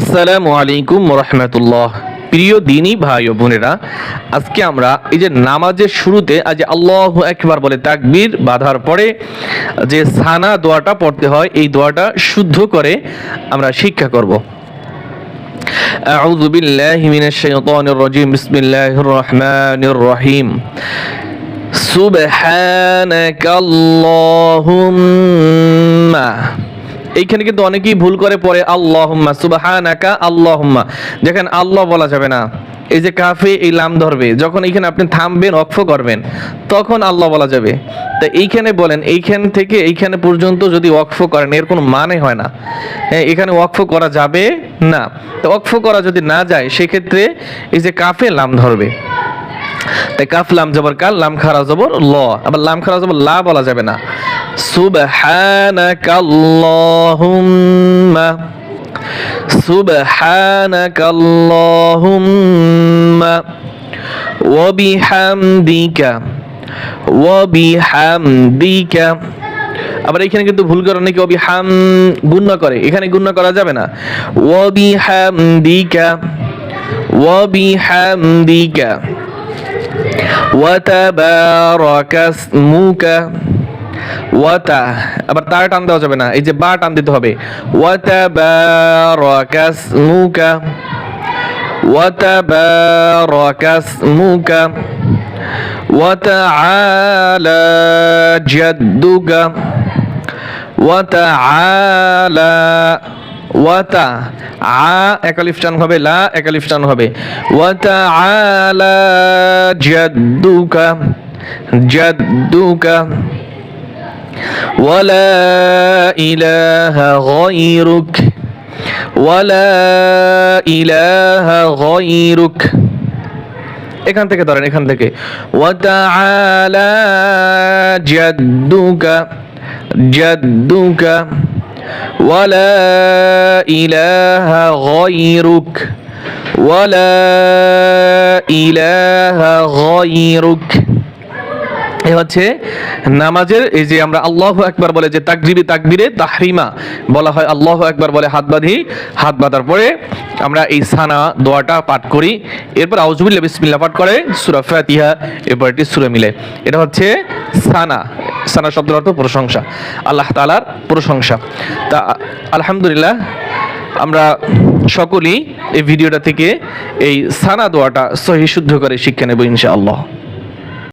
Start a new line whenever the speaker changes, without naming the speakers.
আসসালামু আলাইকুম রহমতুল্লাহ প্রিয় দিনী ভাই ও বোনেরা আজকে আমরা এই যে নামাজের শুরুতে আজ আল্লাহ একবার বলে তাকবীর বাঁধার পরে যে সানা দোয়াটা পড়তে হয় এই দোয়াটা শুদ্ধ করে আমরা শিক্ষা করব أعوذ بالله من الشيطان الرجيم بسم الله الرحمن الرحيم سبحانك اللهم এইখানে কিন্তু অনেকেই ভুল করে পড়ে আল্লাহুম্মা, সুবহানাকা আল্লাহুম্মা। যেখানে আল্লাহ বলা যাবে না। এই যে কাফে এই লাম ধরবে, যখন এইখানে আপনি থামবেন, অক্ষ করবেন, তখন আল্লাহ বলা যাবে। তা এইখানে বলেন, এইখান থেকে এইখানে পর্যন্ত যদি ওয়াকফ করেন, এর কোনো মানে হয় না। হ্যাঁ এখানে ওয়াকফ করা যাবে না। তো ওয়াকফ করা যদি না যায়, সেক্ষেত্রে এই যে কাফে লাম ধরবে। তাই কাফ লাম জবর কাল লাম খারা জবর ল। আবার লাম খারা জবর লা বলা যাবে না। সুবহানাকা আল্লাহুম্মা সুবহানাকা আল্লাহুম্মা ওয়া বিহামদিকা ওয়া বিহামদিকা আবার এখানে কিন্তু ভুল করে অনেকে অবি হাম গুণ্য করে এখানে গুণ্য করা যাবে না ওয়াবি হামদিকা ওয়াবি হামদিকা وتبارك اسمك ওয়াতা আবার তার টান দেওয়া যাবে না এই যে বা টান দিতে হবে ওয়াতাবারাকা ইসমুকা ওয়াতাবারাকা ইসমুকা وتعالى جدك وتعالى ওয়াতা আ একালিফ টান হবে লা একালিফ টান হবে ওয়াতা আলা জাদ্দুকা জাদ্দুকা ولا إله غيرك ولا إله غيرك এখান থেকে ধরেন এখান থেকে وتعالى جدك جدك ولا إله غيرك ولا إله غيرك এ হচ্ছে নামাজের, এই যে আমরা আল্লাহ একবার বলে যে তাকজিবি তাকবিরে তাহরিমা বলা হয়, আল্লাহ একবার বলে হাত বাঁধি, হাত বাঁধার পরে আমরা এই সানা দোয়াটা পাঠ করি। এরপর আউজুবিল্লা বিসমিল্লা পাঠ করে সুরা ফাতিহা, এরপর এটি সুরে মিলে। এটা হচ্ছে সানা। সানা শব্দের অর্থ প্রশংসা, আল্লাহ তালার প্রশংসা। তা, আলহামদুলিল্লাহ, আমরা সকলেই এই ভিডিওটা থেকে এই সানা দোয়াটা সহি শুদ্ধ করে শিক্ষা নেব ইনশাআল্লাহ।